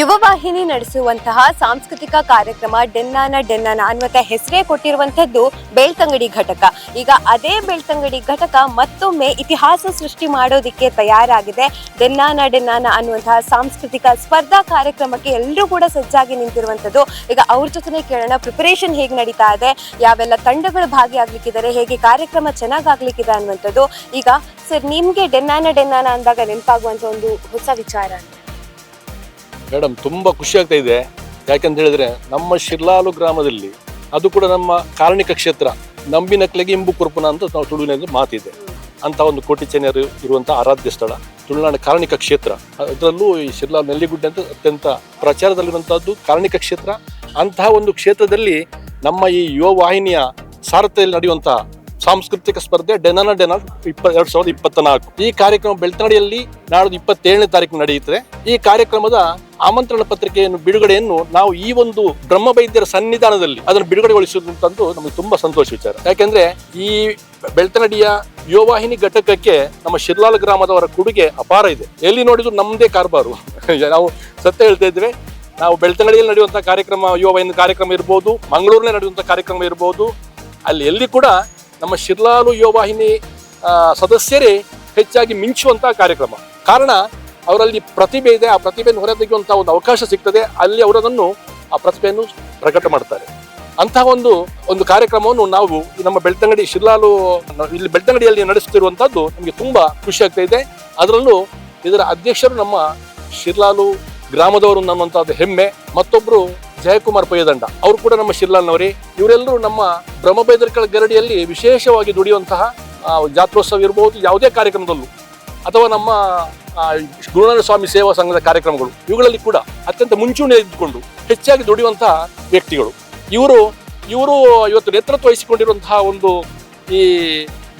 ಯುವ ವಾಹಿನಿ ನಡೆಸುವಂತಹ ಸಾಂಸ್ಕೃತಿಕ ಕಾರ್ಯಕ್ರಮ ಡೆನ್ನಾನ ಡೆನ್ನಾನ ಅನ್ನುವಂತ ಹೆಸರೇ ಕೊಟ್ಟಿರುವಂತದ್ದು ಬೆಳ್ತಂಗಡಿ ಘಟಕ. ಈಗ ಅದೇ ಬೆಳ್ತಂಗಡಿ ಘಟಕ ಮತ್ತೊಮ್ಮೆ ಇತಿಹಾಸ ಸೃಷ್ಟಿ ಮಾಡೋದಿಕ್ಕೆ ತಯಾರಾಗಿದೆ. ಡೆನ್ನಾನ ಡೆನ್ನಾನ ಅನ್ನುವಂತಹ ಸಾಂಸ್ಕೃತಿಕ ಸ್ಪರ್ಧಾ ಕಾರ್ಯಕ್ರಮಕ್ಕೆ ಎಲ್ಲರೂ ಕೂಡ ಸಜ್ಜಾಗಿ ನಿಂತಿರುವಂತದ್ದು ಈಗ ಅವ್ರ ಜೊತೆನೆ ಕೇಳೋಣ ಪ್ರಿಪರೇಷನ್ ಹೇಗೆ ನಡೀತಾ ಇದೆ? ಯಾವೆಲ್ಲ ತಂಡಗಳು ಭಾಗಿಯಾಗ್ಲಿಕ್ಕಿದ್ದಾರೆ? ಹೇಗೆ ಕಾರ್ಯಕ್ರಮ ಚೆನ್ನಾಗಾಗ್ಲಿಕ್ಕಿದೆ ಅನ್ನುವಂಥದ್ದು. ಈಗ ಸರ್, ನಿಮ್ಗೆ ಡೆನ್ನಾನ ಡೆನ್ನಾನ ಅಂದಾಗ ನೆನಪಾಗುವಂತ ಒಂದು ಹೊಸ ವಿಚಾರ ಮೇಡಮ್, ತುಂಬಾ ಖುಷಿ ಆಗ್ತಾ ಇದೆ. ಯಾಕಂತ ಹೇಳಿದ್ರೆ, ನಮ್ಮ ಶಿರ್ಲಾಲು ಗ್ರಾಮದಲ್ಲಿ ಅದು ಕೂಡ ನಮ್ಮ ಕಾರಣಿಕ ಕ್ಷೇತ್ರ. ನಂಬಿನಕ್ಲೆಗೆ ಇಂಬು ಕುರುಪುನ ಅಂತ ನಾವು ತುಳುವಿನಲ್ಲಿ ಮಾತಿದೆ. ಅಂತ ಒಂದು ಕೋಟಿ ಚೆನ್ನರು ಇರುವಂತಹ ಆರಾಧ್ಯ ಸ್ಥಳ ತುಳುನಾಡಿನ ಕಾರಣಿಕ ಕ್ಷೇತ್ರ. ಅದರಲ್ಲೂ ಈ ಶಿರ್ಲಾ ನೆಲ್ಲಿಗುಡ್ಡೆ ಅಂತ ಅತ್ಯಂತ ಪ್ರಚಾರದಲ್ಲಿರುವಂತಹದ್ದು ಕಾರಣಿಕ ಕ್ಷೇತ್ರ. ಅಂತಹ ಒಂದು ಕ್ಷೇತ್ರದಲ್ಲಿ ನಮ್ಮ ಈ ಯುವ ವಾಹಿನಿಯ ಸಾರಥ್ಯದಲ್ಲಿ ನಡೆಯುವಂತಹ ಸಾಂಸ್ಕೃತಿಕ ಸ್ಪರ್ಧೆ ಡೆನನ ಡೆನ ಇಪ್ಪ, ಎರಡ್ ಸಾವಿರದ ಇಪ್ಪತ್ತ ನಾಲ್ಕು ಈ ಕಾರ್ಯಕ್ರಮ ಬೆಳ್ತನಡಿಯಲ್ಲಿ ನಾಡ್ದು ಇಪ್ಪತ್ತೇಳನೇ ತಾರೀಕು ನಡೆಯುತ್ತದೆ. ಈ ಕಾರ್ಯಕ್ರಮದ ಆಮಂತ್ರಣ ಪತ್ರಿಕೆಯನ್ನು ಬಿಡುಗಡೆಯನ್ನು ನಾವು ಈ ಒಂದು ಬ್ರಹ್ಮ ವೈದ್ಯರ ಸನ್ನಿಧಾನದಲ್ಲಿ ಅದನ್ನು ಬಿಡುಗಡೆಗೊಳಿಸುವಂತಂದು ನಮಗೆ ತುಂಬಾ ಸಂತೋಷ ವಿಚಾರ. ಯಾಕೆಂದ್ರೆ ಈ ಬೆಳ್ತನಡಿಯ ಯುವವಾಹಿನಿ ಘಟಕಕ್ಕೆ ನಮ್ಮ ಶಿರ್ಲಾಲ್ ಗ್ರಾಮದವರ ಕೊಡುಗೆ ಅಪಾರ ಇದೆ. ಎಲ್ಲಿ ನೋಡಿದ್ರು ನಮ್ಮದೇ ಕಾರ್ಬಾರು. ನಾವು ಸತ್ಯ ಹೇಳ್ತಾ ಇದ್ವಿ ನಾವು ಬೆಳ್ತನಡಿಯಲ್ಲಿ ನಡೆಯುವಂತಹ ಕಾರ್ಯಕ್ರಮ ಯುವವಾಹಿನಿ ಕಾರ್ಯಕ್ರಮ ಇರ್ಬೋದು, ಮಂಗಳೂರಿನಲ್ಲಿ ನಡೆಯುವಂತಹ ಕಾರ್ಯಕ್ರಮ ಇರ್ಬೋದು, ಅಲ್ಲಿ ಎಲ್ಲಿ ಕೂಡ ನಮ್ಮ ಶಿರ್ಲಾಲು ಯುವವಾಹಿನಿ ಸದಸ್ಯರೇ ಹೆಚ್ಚಾಗಿ ಮಿಂಚುವಂತಹ ಕಾರ್ಯಕ್ರಮ. ಕಾರಣ ಅವರಲ್ಲಿ ಪ್ರತಿಭೆ ಇದೆ, ಆ ಪ್ರತಿಭೆಯನ್ನು ಹೊರತೆಗೆಯುವಂತಹ ಒಂದು ಅವಕಾಶ ಸಿಗ್ತದೆ. ಅಲ್ಲಿ ಅವರದನ್ನು ಆ ಪ್ರತಿಭೆಯನ್ನು ಪ್ರಕಟ ಮಾಡ್ತಾರೆ. ಅಂತಹ ಒಂದು ಒಂದು ಕಾರ್ಯಕ್ರಮವನ್ನು ನಾವು ನಮ್ಮ ಬೆಳ್ತಂಗಡಿ ಶಿರ್ಲಾಲು, ಇಲ್ಲಿ ಬೆಳ್ತಂಗಡಿಯಲ್ಲಿ ನಡೆಸುತ್ತಿರುವಂತಹದ್ದು ನಮಗೆ ತುಂಬಾ ಖುಷಿ ಆಗ್ತಾ ಇದೆ. ಅದರಲ್ಲೂ ಇದರ ಅಧ್ಯಕ್ಷರು ನಮ್ಮ ಶಿರ್ಲಾಲು ಗ್ರಾಮದವರು ಅನ್ನುವಂಥದ್ದು ಹೆಮ್ಮೆ. ಮತ್ತೊಬ್ರು ಜಯಕುಮಾರ್ ಪಯ್ಯದಂಡ, ಅವರು ಕೂಡ ನಮ್ಮ ಶಿರ್ಲಾಲ್ನವರೇ. ಇವರೆಲ್ಲರೂ ನಮ್ಮ ಬ್ರಹ್ಮಬೇದರ್ಕಳ ಗರಡಿಯಲ್ಲಿ ವಿಶೇಷವಾಗಿ ದುಡಿಯುವಂತಹ ಜಾತ್ರೋತ್ಸವ ಇರಬಹುದು ಯಾವುದೇ ಕಾರ್ಯಕ್ರಮದಲ್ಲೂ, ಅಥವಾ ನಮ್ಮ ಗುರುನಾಥ ಸ್ವಾಮಿ ಸೇವಾ ಸಂಘದ ಕಾರ್ಯಕ್ರಮಗಳು, ಇವುಗಳಲ್ಲಿ ಕೂಡ ಅತ್ಯಂತ ಮುಂಚೂಣಿ ಇದ್ದುಕೊಂಡು ಹೆಚ್ಚಾಗಿ ದುಡಿಯುವಂತಹ ವ್ಯಕ್ತಿಗಳು. ಇವರು ಇವರು ಇವತ್ತು ನೇತೃತ್ವ ವಹಿಸಿಕೊಂಡಿರುವಂತಹ ಒಂದು ಈ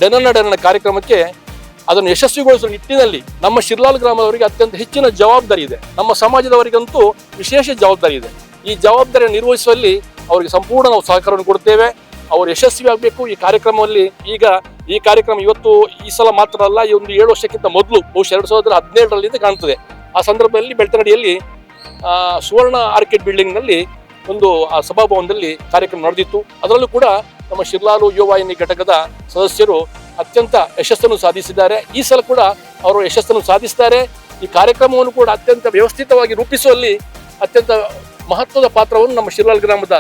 ಡೆನನ ಡೆನನ ಕಾರ್ಯಕ್ರಮಕ್ಕೆ ಅದನ್ನು ಯಶಸ್ವಿಗೊಳಿಸುವ ನಿಟ್ಟಿನಲ್ಲಿ ನಮ್ಮ ಶಿರ್ಲಾಲ್ ಗ್ರಾಮದವರಿಗೆ ಅತ್ಯಂತ ಹೆಚ್ಚಿನ ಜವಾಬ್ದಾರಿ ಇದೆ. ನಮ್ಮ ಸಮಾಜದವರಿಗಂತೂ ವಿಶೇಷ ಜವಾಬ್ದಾರಿ ಇದೆ. ಈ ಜವಾಬ್ದಾರಿಯನ್ನು ನಿರ್ವಹಿಸುವಲ್ಲಿ ಅವರಿಗೆ ಸಂಪೂರ್ಣ ನಾವು ಸಹಕಾರವನ್ನು ಕೊಡುತ್ತೇವೆ. ಅವರು ಯಶಸ್ವಿ ಆಗಬೇಕು ಈ ಕಾರ್ಯಕ್ರಮದಲ್ಲಿ ಈಗ ಈ ಕಾರ್ಯಕ್ರಮ ಇವತ್ತು ಈ ಸಲ ಮಾತ್ರ ಅಲ್ಲ, ಈ ಒಂದು ಏಳು ವರ್ಷಕ್ಕಿಂತ ಮೊದಲು, ಬಹುಶಃ ಎರಡು ಸಾವಿರದ ಹದಿನೇಳರಲ್ಲಿ ಕಾಣ್ತದೆ. ಆ ಸಂದರ್ಭದಲ್ಲಿ ಬೆಳ್ತನಡಿಯಲ್ಲಿ ಸುವರ್ಣ ಆರ್ಕಿಡ್ ಬಿಲ್ಡಿಂಗ್ನಲ್ಲಿ ಒಂದು, ಆ, ಸಭಾಭವನದಲ್ಲಿ ಕಾರ್ಯಕ್ರಮ ನಡೆದಿತ್ತು. ಅದರಲ್ಲೂ ಕೂಡ ನಮ್ಮ ಶಿರ್ಲಾಲು ಯುವವಾಹಿನಿ ಘಟಕದ ಸದಸ್ಯರು ಅತ್ಯಂತ ಯಶಸ್ಸನ್ನು ಸಾಧಿಸಿದ್ದಾರೆ. ಈ ಸಲ ಕೂಡ ಅವರು ಯಶಸ್ಸನ್ನು ಸಾಧಿಸಿದ್ದಾರೆ ಈ ಕಾರ್ಯಕ್ರಮವನ್ನು ಕೂಡ ಅತ್ಯಂತ ವ್ಯವಸ್ಥಿತವಾಗಿ ರೂಪಿಸುವಲ್ಲಿ ಅತ್ಯಂತ ಮಹತ್ವದ ಪಾತ್ರವನ್ನು ನಮ್ಮ ಶಿರ್ಲಾಲ್ ಗ್ರಾಮದ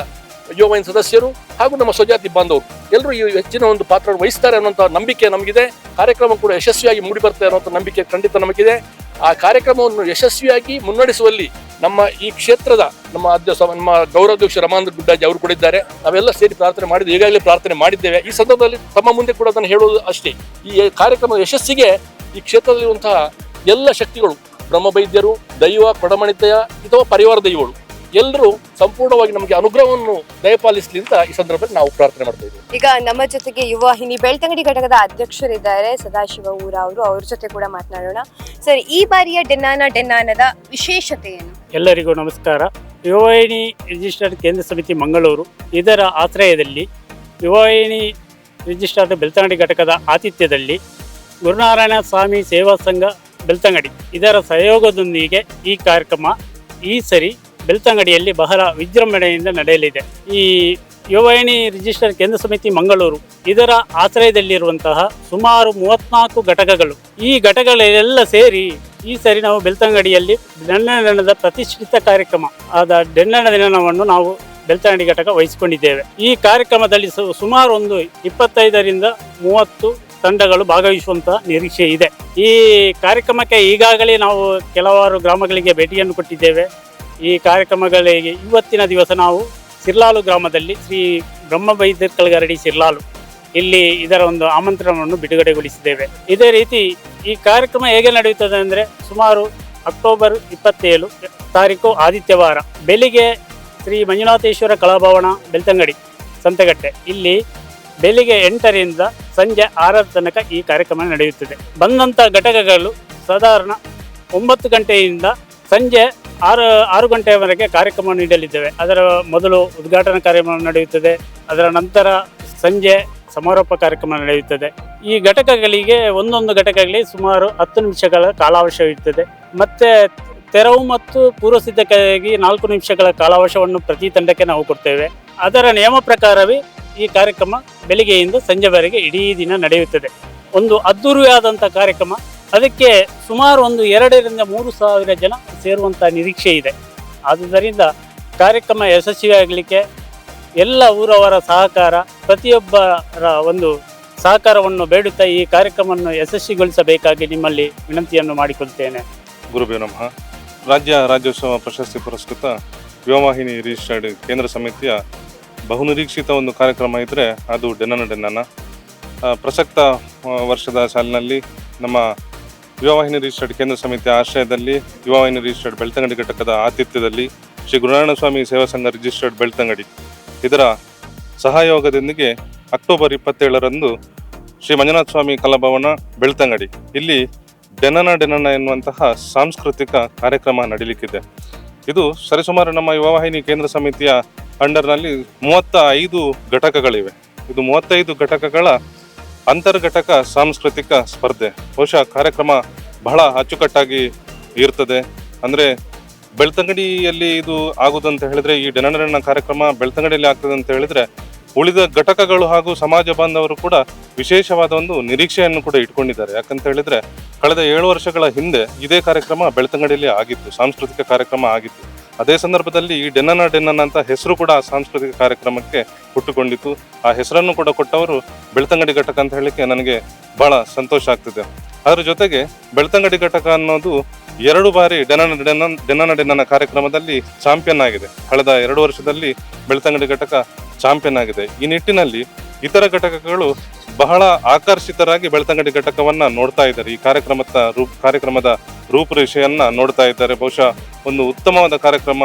ಯುವವಾಹಿನಿ ಸದಸ್ಯರು, ಹಾಗೂ ನಮ್ಮ ಸ್ವಜಾತಿ ಬಾಂಧವರು. ಎಲ್ಲರೂ ಈ ಹೆಚ್ಚಿನ ಒಂದು ಪಾತ್ರ ವಹಿಸ್ತಾರೆ ಅನ್ನುವಂಥ ನಂಬಿಕೆ ನಮಗಿದೆ. ಕಾರ್ಯಕ್ರಮ ಕೂಡ ಯಶಸ್ವಿಯಾಗಿ ಮೂಡಿ ಅನ್ನೋಂಥ ನಂಬಿಕೆ ಖಂಡಿತ ನಮಗಿದೆ. ಆ ಕಾರ್ಯಕ್ರಮವನ್ನು ಯಶಸ್ವಿಯಾಗಿ ಮುನ್ನಡೆಸುವಲ್ಲಿ ನಮ್ಮ ಈ ಕ್ಷೇತ್ರದ ನಮ್ಮ ಅಧ್ಯಕ್ಷ, ನಮ್ಮ ಗೌರವಾಧ್ಯಕ್ಷ ರಮಾನಂದ ಗುಡ್ಡಾಜಿ ಅವರು ಕೂಡ ಇದ್ದಾರೆ. ನಾವೆಲ್ಲ ಸೇರಿ ಪ್ರಾರ್ಥನೆ ಮಾಡಿದ್ದು, ಈಗಾಗಲೇ ಪ್ರಾರ್ಥನೆ ಮಾಡಿದ್ದೇವೆ. ಈ ಸಂದರ್ಭದಲ್ಲಿ ತಮ್ಮ ಮುಂದೆ ಕೂಡ ಅದನ್ನು ಹೇಳುವುದು ಅಷ್ಟೇ. ಈ ಕಾರ್ಯಕ್ರಮದ ಯಶಸ್ಸಿಗೆ ಈ ಕ್ಷೇತ್ರದಲ್ಲಿರುವಂತಹ ಎಲ್ಲ ಶಕ್ತಿಗಳು, ಬ್ರಹ್ಮವೈದ್ಯರು, ದೈವ ಕೊಡಮಣಿತೆಯ ಅಥವಾ ಪರಿವಾರ ದೈವಗಳು ಎಲ್ಲರೂ ಸಂಪೂರ್ಣವಾಗಿ ನಮಗೆ ಅನುಗ್ರಹವನ್ನು ದಯಪಾಲಿಸಲಿ ಅಂತ ಈ ಸಂದರ್ಭದಲ್ಲಿ ನಾವು ಪ್ರಾರ್ಥನೆ ಮಾಡ್ತಾ ಇದ್ದೇವೆ. ಈಗ ನಮ್ಮ ಜೊತೆಗೆ ಯುವಾಹಿನಿ ಬೆಳ್ತಂಗಡಿ ಘಟಕದ ಅಧ್ಯಕ್ಷರಿದ್ದಾರೆ ಸದಾಶಿವ ಊರ ಅವರು ಅವ್ರ ಜೊತೆ ಕೂಡ ಮಾತನಾಡೋಣ. ಸರ್ ಈ ಬಾರಿಯ ಡೆನ್ನಾನ ಡೆನ್ನಾನದ ವಿಶೇಷತೆ ಏನು? ಎಲ್ಲರಿಗೂ ನಮಸ್ಕಾರ. ಯುವಾಹಿನಿ ರಿಜಿಸ್ಟರ್ಡ್ ಕೇಂದ್ರ ಸಮಿತಿ ಮಂಗಳೂರು. ಇದರ ಆಶ್ರಯದಲ್ಲಿ ಯುವಾಹಿನಿ ರಿಜಿಸ್ಟರ್ಡ್ ಬೆಳ್ತಂಗಡಿ ಘಟಕದ ಆತಿಥ್ಯದಲ್ಲಿ ಗುರುನಾರಾಯಣ ಸ್ವಾಮಿ ಸೇವಾ ಸಂಘ ಬೆಳ್ತಂಗಡಿ. ಇದರ ಸಹಯೋಗದೊಂದಿಗೆ ಈ ಕಾರ್ಯಕ್ರಮ ಈ ಸರಿ ಬೆಳ್ತಂಗಡಿಯಲ್ಲಿ ಬಹಳ ವಿಜೃಂಭಣೆಯಿಂದ ನಡೆಯಲಿದೆ. ಈ ಯುವವಾಹಿನಿ ರಿಜಿಸ್ಟರ್ ಕೇಂದ್ರ ಸಮಿತಿ ಮಂಗಳೂರು, ಇದರ ಆಶ್ರಯದಲ್ಲಿರುವಂತಹ ಸುಮಾರು ಮೂವತ್ನಾಲ್ಕು ಘಟಕಗಳು. ಈ ಘಟಕಗಳೆಲ್ಲ ಸೇರಿ ಈ ಸರಿ ನಾವು ಬೆಳ್ತಂಗಡಿಯಲ್ಲಿ ಡೆನ್ನನ ದಿನದ ಪ್ರತಿಷ್ಠಿತ ಕಾರ್ಯಕ್ರಮ, ಆದ ದಂಡನ ದಿನವನ್ನು ನಾವು ಬೆಳ್ತಂಗಡಿ ಘಟಕ ವಹಿಸಿಕೊಂಡಿದ್ದೇವೆ. ಈ ಕಾರ್ಯಕ್ರಮದಲ್ಲಿ ಸುಮಾರು ಒಂದು ಇಪ್ಪತ್ತೈದರಿಂದ ಮೂವತ್ತು ತಂಡಗಳು ಭಾಗವಹಿಸುವಂತಹ ನಿರೀಕ್ಷೆ ಇದೆ. ಈ ಕಾರ್ಯಕ್ರಮಕ್ಕೆ ಈಗಾಗಲೇ ನಾವು ಕೆಲವಾರು ಗ್ರಾಮಗಳಿಗೆ ಭೇಟಿಯನ್ನು ಕೊಟ್ಟಿದ್ದೇವೆ. ಈ ಕಾರ್ಯಕ್ರಮಗಳಿಗೆ ಇವತ್ತಿನ ದಿವಸ ನಾವು ಸಿರ್ಲಾಲು ಗ್ರಾಮದಲ್ಲಿ ಶ್ರೀ ಬ್ರಹ್ಮ ಕಲ್ಗರಡಿ ಸಿರ್ಲಾಲು. ಇಲ್ಲಿ ಇದರ ಒಂದು ಆಮಂತ್ರಣವನ್ನು ಬಿಡುಗಡೆಗೊಳಿಸಿದ್ದೇವೆ. ಇದೇ ರೀತಿ ಈ ಕಾರ್ಯಕ್ರಮ ಹೇಗೆ ನಡೆಯುತ್ತದೆ ಅಂದರೆ ಸುಮಾರು ಅಕ್ಟೋಬರ್ ಇಪ್ಪತ್ತೇಳು ತಾರೀಕು ಆದಿತ್ಯವಾರ ಬೆಳಿಗ್ಗೆ ಶ್ರೀ ಮಂಜುನಾಥೇಶ್ವರ ಕಲಾಭವನ ಬೆಳ್ತಂಗಡಿ, ಸಂತೆಗಟ್ಟೆ. ಇಲ್ಲಿ ಬೆಳಿಗ್ಗೆ ಎಂಟರಿಂದ ಸಂಜೆ ಆರರ ತನಕ ಈ ಕಾರ್ಯಕ್ರಮ ನಡೆಯುತ್ತದೆ. ಬಂದಂಥ ಘಟಕಗಳು ಸಾಧಾರಣ ಒಂಬತ್ತು ಗಂಟೆಯಿಂದ ಸಂಜೆ ಆರು ಆರು ಗಂಟೆಯವರೆಗೆ ಕಾರ್ಯಕ್ರಮ ನೀಡಲಿದ್ದೇವೆ. ಅದರ ಮೊದಲು ಉದ್ಘಾಟನಾ ಕಾರ್ಯಕ್ರಮ ನಡೆಯುತ್ತದೆ. ಅದರ ನಂತರ ಸಂಜೆ ಸಮಾರೋಪ ಕಾರ್ಯಕ್ರಮ ನಡೆಯುತ್ತದೆ. ಈ ಘಟಕಗಳಿಗೆ, ಒಂದೊಂದು ಘಟಕಗಳಿಗೆ ಸುಮಾರು ಹತ್ತು ನಿಮಿಷಗಳ ಕಾಲಾವಶ ಇರ್ತದೆ ಮತ್ತೆ ತೆರವು ಮತ್ತು ಪೂರ್ವ ಸಿದ್ಧತೆಗಾಗಿ ನಾಲ್ಕು ನಿಮಿಷಗಳ ಕಾಲಾವಶವನ್ನು ಪ್ರತಿ ತಂಡಕ್ಕೆ ನಾವು ಕೊಡ್ತೇವೆ. ಅದರ ನಿಯಮ ಪ್ರಕಾರವೇ ಈ ಕಾರ್ಯಕ್ರಮ ಬೆಳಿಗ್ಗೆಯಿಂದ ಸಂಜೆವರೆಗೆ ಇಡೀ ದಿನ ನಡೆಯುತ್ತದೆ. ಒಂದು ಅದ್ದೂರಿಯಾದಂಥ ಕಾರ್ಯಕ್ರಮ. ಅದಕ್ಕೆ ಸುಮಾರು ಒಂದು ಎರಡರಿಂದ ಮೂರು ಸಾವಿರ ಜನ ಸೇರುವಂಥ ನಿರೀಕ್ಷೆ ಇದೆ. ಆದುದರಿಂದ ಕಾರ್ಯಕ್ರಮ ಯಶಸ್ವಿಯಾಗಲಿಕ್ಕೆ ಎಲ್ಲ ಊರವರ ಸಹಕಾರ, ಪ್ರತಿಯೊಬ್ಬರ ಒಂದು ಸಹಕಾರವನ್ನು ಬೇಡುತ್ತಾ ಈ ಕಾರ್ಯಕ್ರಮವನ್ನು ಯಶಸ್ವಿಗೊಳಿಸಬೇಕಾಗಿ ನಿಮ್ಮಲ್ಲಿ ವಿನಂತಿಯನ್ನು ಮಾಡಿಕೊಳ್ತೇನೆ. ಗುರುಭಿನಮಃ ನಮಃ. ರಾಜ್ಯ ರಾಜ್ಯೋತ್ಸವ ಪ್ರಶಸ್ತಿ ಪುರಸ್ಕೃತ ವ್ಯೋಮವಾಹಿನಿ ರಿಜಿಸ್ಟರ್ಡ್ ಕೇಂದ್ರ ಸಮಿತಿಯ ಬಹುನಿರೀಕ್ಷಿತ ಒಂದು ಕಾರ್ಯಕ್ರಮ ಇದ್ದರೆ ಅದು ಡೆನ್ನನ ಡೆನ್ನನ ಪ್ರಸಕ್ತ ವರ್ಷದ ಸಾಲಿನಲ್ಲಿ ನಮ್ಮ ಯುವವಾಹಿನಿ ರಿಜಿಸ್ಟರ್ಡ್ ಕೇಂದ್ರ ಸಮಿತಿ ಆಶ್ರಯದಲ್ಲಿ ಯುವವಾಹಿನಿ ರಿಜಿಸ್ಟರ್ಡ್ ಬೆಳ್ತಂಗಡಿ ಘಟಕದ ಆತಿಥ್ಯದಲ್ಲಿ ಶ್ರೀ ಗುರುನಾರಾಯಣ ಸ್ವಾಮಿ ಸೇವಾ ಸಂಘ ರಿಜಿಸ್ಟರ್ಡ್ ಬೆಳ್ತಂಗಡಿ. ಇದರ ಸಹಯೋಗದೊಂದಿಗೆ ಅಕ್ಟೋಬರ್ ಇಪ್ಪತ್ತೇಳರಂದು ಶ್ರೀ ಮಂಜುನಾಥ ಸ್ವಾಮಿ ಕಲಾಭವನ ಬೆಳ್ತಂಗಡಿ. ಇಲ್ಲಿ ಡೆನನ ಡೆನನ ಎನ್ನುವಂತಹ ಸಾಂಸ್ಕೃತಿಕ ಕಾರ್ಯಕ್ರಮ ನಡೀಲಿಕ್ಕಿದೆ. ಇದು ಸರಿಸುಮಾರು ನಮ್ಮ ಯುವ ವಾಹಿನಿ ಕೇಂದ್ರ ಸಮಿತಿಯ ಅಂಡರ್ನಲ್ಲಿ ಮೂವತ್ತ ಐದು ಘಟಕಗಳಿವೆ. ಇದು ಮೂವತ್ತೈದು ಘಟಕಗಳ ಅಂತರ್ಘಟಕ ಸಾಂಸ್ಕೃತಿಕ ಸ್ಪರ್ಧೆ. ಬಹುಶಃ ಕಾರ್ಯಕ್ರಮ ಬಹಳ ಅಚ್ಚುಕಟ್ಟಾಗಿ ಇರ್ತದೆ. ಅಂದರೆ ಬೆಳ್ತಂಗಡಿಯಲ್ಲಿ ಇದು ಆಗುದಂತ ಹೇಳಿದ್ರೆ, ಈ ಡೆನಡನ ಕಾರ್ಯಕ್ರಮ ಬೆಳ್ತಂಗಡಿಯಲ್ಲಿ ಆಗ್ತದೆ ಅಂತ ಹೇಳಿದ್ರೆ, ಉಳಿದ ಘಟಕಗಳು ಹಾಗೂ ಸಮಾಜ ಬಾಂಧವರು ಕೂಡ ವಿಶೇಷವಾದ ಒಂದು ನಿರೀಕ್ಷೆಯನ್ನು ಕೂಡ ಇಟ್ಕೊಂಡಿದ್ದಾರೆ. ಯಾಕಂತ ಹೇಳಿದ್ರೆ, ಕಳೆದ ಏಳು ವರ್ಷಗಳ ಹಿಂದೆ ಇದೇ ಕಾರ್ಯಕ್ರಮ ಬೆಳ್ತಂಗಡಿಯಲ್ಲಿ ಆಗಿತ್ತು, ಸಾಂಸ್ಕೃತಿಕ ಕಾರ್ಯಕ್ರಮ ಆಗಿತ್ತು. ಅದೇ ಸಂದರ್ಭದಲ್ಲಿ ಈ ಡೆನ್ನನ ಡೆನ್ನನ ಅಂತ ಹೆಸರು ಕೂಡ ಆ ಸಾಂಸ್ಕೃತಿಕ ಕಾರ್ಯಕ್ರಮಕ್ಕೆ ಹುಟ್ಟುಕೊಂಡಿತ್ತು. ಆ ಹೆಸರನ್ನು ಕೂಡ ಕೊಟ್ಟವರು ಬೆಳ್ತಂಗಡಿ ಘಟಕ ಅಂತ ಹೇಳಲಿಕ್ಕೆ ನನಗೆ ಬಹಳ ಸಂತೋಷ ಆಗ್ತಿದೆ. ಅದರ ಜೊತೆಗೆ ಬೆಳ್ತಂಗಡಿ ಘಟಕ ಅನ್ನೋದು ಎರಡು ಬಾರಿ ಡೆನನ ಡೆನ್ನನ ಡೆನ್ನನ ಡೆನ್ನನ ಕಾರ್ಯಕ್ರಮದಲ್ಲಿ ಚಾಂಪಿಯನ್ ಆಗಿದೆ. ಕಳೆದ ಎರಡು ವರ್ಷದಲ್ಲಿ ಬೆಳ್ತಂಗಡಿ ಘಟಕ ಚಾಂಪಿಯನ್ ಆಗಿದೆ. ಈ ನಿಟ್ಟಿನಲ್ಲಿ ಇತರ ಘಟಕಗಳು ಬಹಳ ಆಕರ್ಷಿತರಾಗಿ ಬೆಳ್ತಂಗಡಿ ಘಟಕವನ್ನ ನೋಡ್ತಾ ಇದ್ದಾರೆ. ಈ ಕಾರ್ಯಕ್ರಮದ ರೂಪ್ ಕಾರ್ಯಕ್ರಮದ ರೂಪುರೇಷೆಯನ್ನ ನೋಡ್ತಾ ಇದ್ದಾರೆ. ಬಹುಶಃ ಒಂದು ಉತ್ತಮವಾದ ಕಾರ್ಯಕ್ರಮ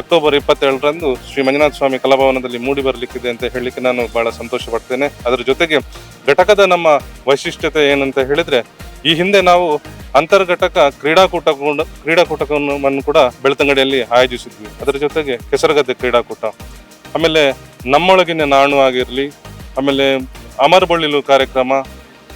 ಅಕ್ಟೋಬರ್ ಇಪ್ಪತ್ತೇಳರಂದು ಶ್ರೀ ಮಂಜುನಾಥ ಸ್ವಾಮಿ ಕಲಾಭವನದಲ್ಲಿ ಮೂಡಿ ಬರಲಿಕ್ಕಿದೆ ಅಂತ ಹೇಳಲಿಕ್ಕೆ ನಾನು ಬಹಳ ಸಂತೋಷ ಪಡ್ತೇನೆ ಅದರ ಜೊತೆಗೆ ಘಟಕದ ನಮ್ಮ ವೈಶಿಷ್ಟ್ಯತೆ ಏನಂತ ಹೇಳಿದ್ರೆ, ಈ ಹಿಂದೆ ನಾವು ಅಂತರ್ಘಟಕ ಕ್ರೀಡಾಕೂಟ ಕ್ರೀಡಾಕೂಟವನ್ನು ಕೂಡ ಬೆಳ್ತಂಗಡಿಯಲ್ಲಿ ಆಯೋಜಿಸಿದ್ವಿ. ಅದರ ಜೊತೆಗೆ ಕೆಸರಗದ್ದೆ ಕ್ರೀಡಾಕೂಟ. ಆಮೇಲೆ ನಮ್ಮೊಳಗಿನ ನಾಣು ಆಗಿರಲಿ, ಆಮೇಲೆ ಅಮರಬೊಳ್ಳಿಲು ಕಾರ್ಯಕ್ರಮ,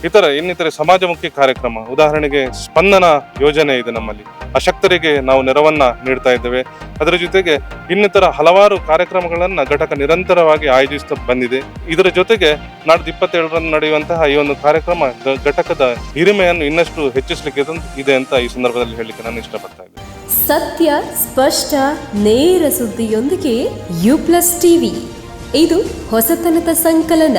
ಇತರ ಇನ್ನಿತರೆ ಸಮಾಜಮುಖಿ ಕಾರ್ಯಕ್ರಮ, ಉದಾಹರಣೆಗೆ ಸ್ಪಂದನ ಯೋಜನೆ ಇದೆ ನಮ್ಮಲ್ಲಿ. ಅಶಕ್ತರಿಗೆ ನಾವು ನೆರವನ್ನ ನೀಡ್ತಾ ಇದ್ದೇವೆ. ಅದರ ಜೊತೆಗೆ ಇನ್ನಿತರ ಹಲವಾರು ಕಾರ್ಯಕ್ರಮಗಳನ್ನು ಘಟಕ ನಿರಂತರವಾಗಿ ಆಯೋಜಿಸ್ತಾ ಬಂದಿದೆ. ಇದರ ಜೊತೆಗೆ ನಾಡ್ದು ಇಪ್ಪತ್ತೇಳರಂದು ನಡೆಯುವಂತಹ ಈ ಒಂದು ಕಾರ್ಯಕ್ರಮ ಘಟಕದ ಹಿರಿಮೆಯನ್ನು ಇನ್ನಷ್ಟು ಹೆಚ್ಚಿಸಲಿಕ್ಕೆ ಇದೆ ಅಂತ ಈ ಸಂದರ್ಭದಲ್ಲಿ ಹೇಳಲಿಕ್ಕೆ ನಾನು ಇಷ್ಟಪಡ್ತಾ ಇದ್ದೇನೆ. ಸತ್ಯ, ಸ್ಪಷ್ಟ, ನೇರ ಸುದ್ದಿಯೊಂದಿಗೆ ಯು ಪ್ಲಸ್ ಟಿವಿ. ಇದು ಹೊಸತನದ ಸಂಕಲನ.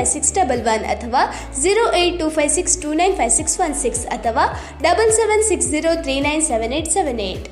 six double one ಅಥವಾ zero eight two five six two nine five six one six ಅಥವಾ double seven six zero three nine seven eight seven eight